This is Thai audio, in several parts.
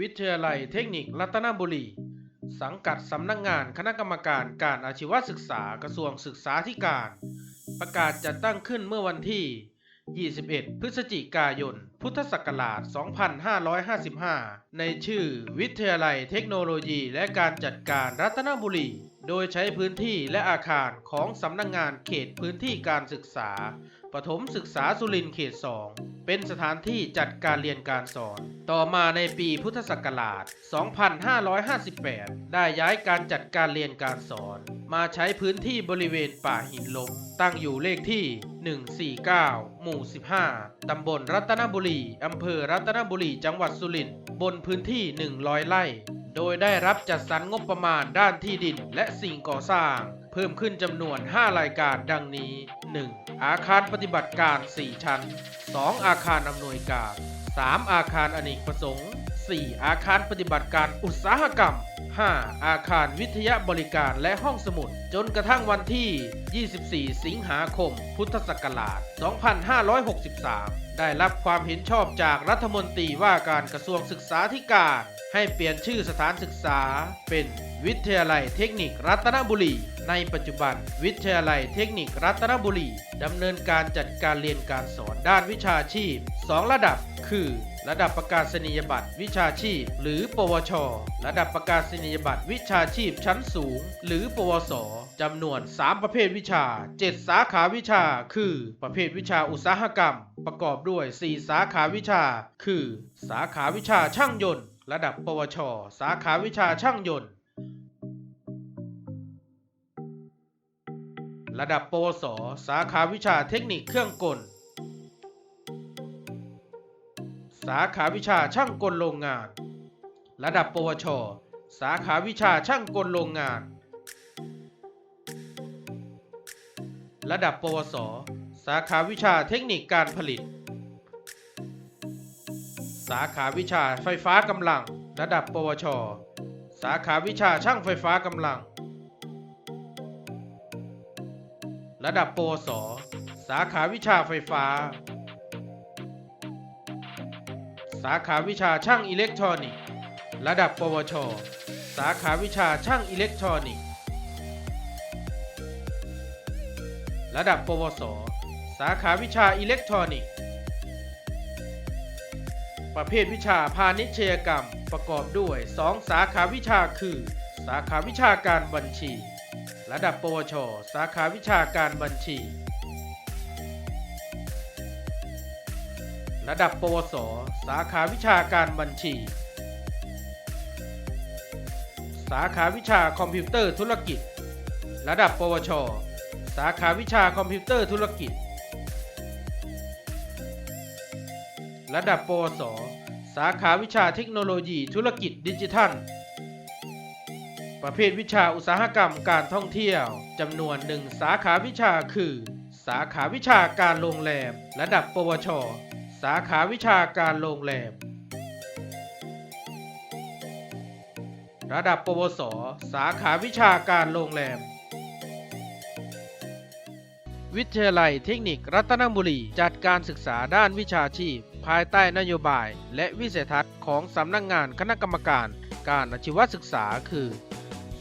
วิทยาลัยเทคนิครัตนบุรี สังกัดสำนักงานคณะกรรมการการอาชีวศึกษากระทรวงศึกษาธิการ ประกาศจัดตั้งขึ้นเมื่อวันที่ 21 พฤศจิกายน พุทธศักราช 2555 ในชื่อวิทยาลัยเทคโนโลยีและการจัดการรัตนบุรี โดยใช้พื้นที่และอาคารของสำนักงงานเขตพื้นที่การศึกษา ประถมศึกษาสุรินทร์เขต 2 เป็นสถานที่จัดการเรียนการสอน ต่อมาในปีพุทธศักราช 2558 ได้ย้ายการจัดการเรียนการสอน มาใช้พื้นที่บริเวณป่าหินลมตั้งอยู่เลขที่ 149 หมู่ 15 ตำบลรัตนบุรี อำเภอรัตนบุรี จังหวัดสุรินทร์ บนพื้นที่ 100 ไร่ โดยได้รับจัดสรรงบประมาณด้านที่ดินและสิ่งก่อสร้าง เพิ่มขึ้นจำนวน 5 รายการดังนี้ 1. อาคารปฏิบัติการ 4 ชั้น 2 อาคารอำนวยการ 3 อาคารอเนกประสงค์ 4 อาคารปฏิบัติการอุตสาหกรรม 5. อาคารวิทยาบริการและห้องสมุด จนกระทั่งวันที่ 24 สิงหาคม พุทธศักราช 2563 ได้รับความเห็นชอบจากรัฐมนตรีว่าการกระทรวงศึกษาธิการให้เปลี่ยนชื่อสถานศึกษา เป็นวิทยาลัยเทคนิครัตนบุรี ในปัจจุบัน วิทยาลัยเทคนิครัตนบุรีดำเนินการจัดการเรียนการสอนด้านวิชาชีพ 2 ระดับ คือ ระดับประกาศนียบัตรวิชาชีพ หรือ ปวช ระดับประกาศนียบัตรวิชาชีพชั้นสูง หรือ ปวสจำนวน 3 ประเภทวิชา 7 สาขาวิชา คือ ประเภทวิชาอุตสาหกรรม ประกอบด้วย 4 สาขาวิชา คือ สาขาวิชาช่างยนต์ ระดับ ปวช สาขาวิชาช่างยนต์ระดับปวส สาขาวิชาเทคนิคเครื่องกล สาขาวิชาช่างกลโรงงาน ระดับปวช สาขาวิชาช่างกลโรงงาน ระดับปวส สาขาวิชาเทคนิคการผลิต สาขาวิชาไฟฟ้ากำลัง ระดับปวช สาขาวิชาช่างไฟฟ้ากำลัง ระดับปวส สาขาวิชาไฟฟ้า สาขาวิชาช่างอิเล็กทรอนิกส์ ระดับ ปวช สาขาวิชาช่างอิเล็กทรอนิกส์ ระดับ ปวส สาขาวิชาอิเล็กทรอนิกส์ ประเภทวิชาพาณิชยกรรมประกอบด้วย 2 สาขาวิชาคือ สาขาวิชาการบัญชี ระดับ ปวช สาขาวิชาการบัญชี ระดับปวส สาขาวิชาการบัญชี สาขาวิชาคอมพิวเตอร์ธุรกิจ ระดับ ปวช สาขาวิชาคอมพิวเตอร์ธุรกิจ ระดับ ปวส สาขาวิชาเทคโนโลยีธุรกิจดิจิทัล ประเภทวิชาอุตสาหกรรมการท่องเที่ยวจำนวนหนึ่งสาขาวิชาคือ สาขาวิชาการโรงแรม ระดับ ปวช สาขาวิชาการโรงแรม ระดับปวส สาขาวิชาการโรงแรม วิทยาลัยเทคนิครัตนบุรี จัดการศึกษาด้านวิชาชีพ ภายใต้นโยบาย และวิสัยทัศน์ของสำนักงงานคณะกรรมการการอาชีวศึกษาคือ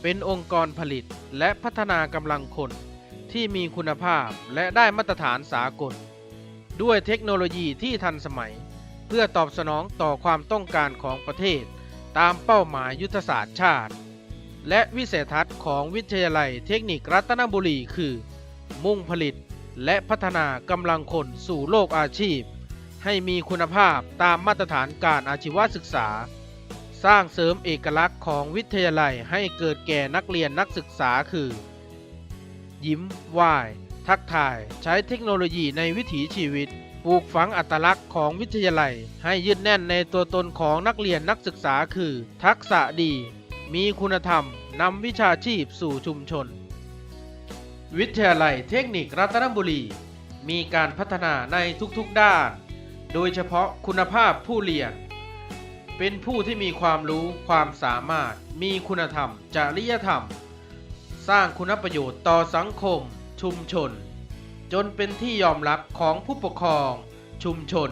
เป็นองค์กรผลิตและพัฒนากำลังคนที่มีคุณภาพและได้มาตรฐานสากล ด้วยเทคโนโลยีที่ทันสมัย เพื่อตอบสนองต่อความต้องการของประเทศ ตามเป้าหมายยุทธศาสตร์ชาติ และวิสัยทัศน์ของวิทยาลัยเทคนิครัตนบุรีคือ มุ่งผลิตและพัฒนากำลังคนสู่โลกอาชีพ ให้มีคุณภาพตามมาตรฐานการอาชีวศึกษา สร้างเสริมเอกลักษณ์ของวิทยาลัยให้เกิดแก่นักเรียนนักศึกษาคือ ยิ้มไหว้ ทักทายใช้เทคโนโลยีในวิถีชีวิต ปลูกฝังอัตลักษณ์ของวิทยาลัย ให้ยึดแน่นในตัวตนของนักเรียนนักศึกษาคือ ทักษะดี มีคุณธรรมนำวิชาชีพสู่ชุมชน วิทยาลัยเทคนิครัตนบุรี มีการพัฒนาในทุกๆด้าน โดยเฉพาะคุณภาพผู้เรียน เป็นผู้ที่มีความรู้ความสามารถ มีคุณธรรม จริยธรรม สร้างคุณประโยชน์ต่อสังคม ชุมชน จนเป็นที่ยอมรับของผู้ปกครอง ชุมชน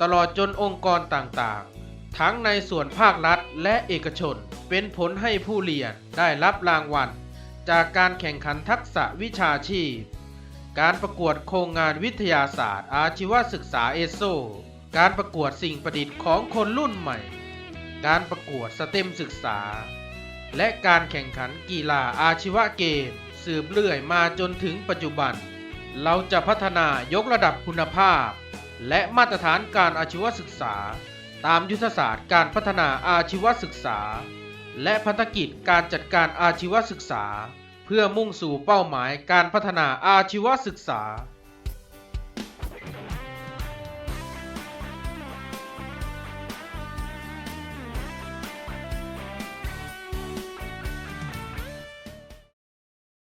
ตลอดจนองค์กรต่างๆ ทั้งในส่วนภาครัฐและเอกชน เป็นผลให้ผู้เรียนได้รับรางวัล จากการแข่งขันทักษะวิชาชีพ การประกวดโครงงานวิทยาศาสตร์ อาชีวศึกษาเอโซ การประกวดสิ่งประดิษฐ์ของคนรุ่นใหม่ การประกวดสเต็มศึกษา และการแข่งขันกีฬาอาชีวเกม สืบเลื่อยมาจนถึงปัจจุบัน เราจะพัฒนายกระดับคุณภาพ และมาตรฐานการอาชีวศึกษา ตามยุทธศาสตร์การพัฒนาอาชีวศึกษา และพันธกิจการจัดการอาชีวศึกษา เพื่อมุ่งสู่เป้าหมายการพัฒนาอาชีวศึกษา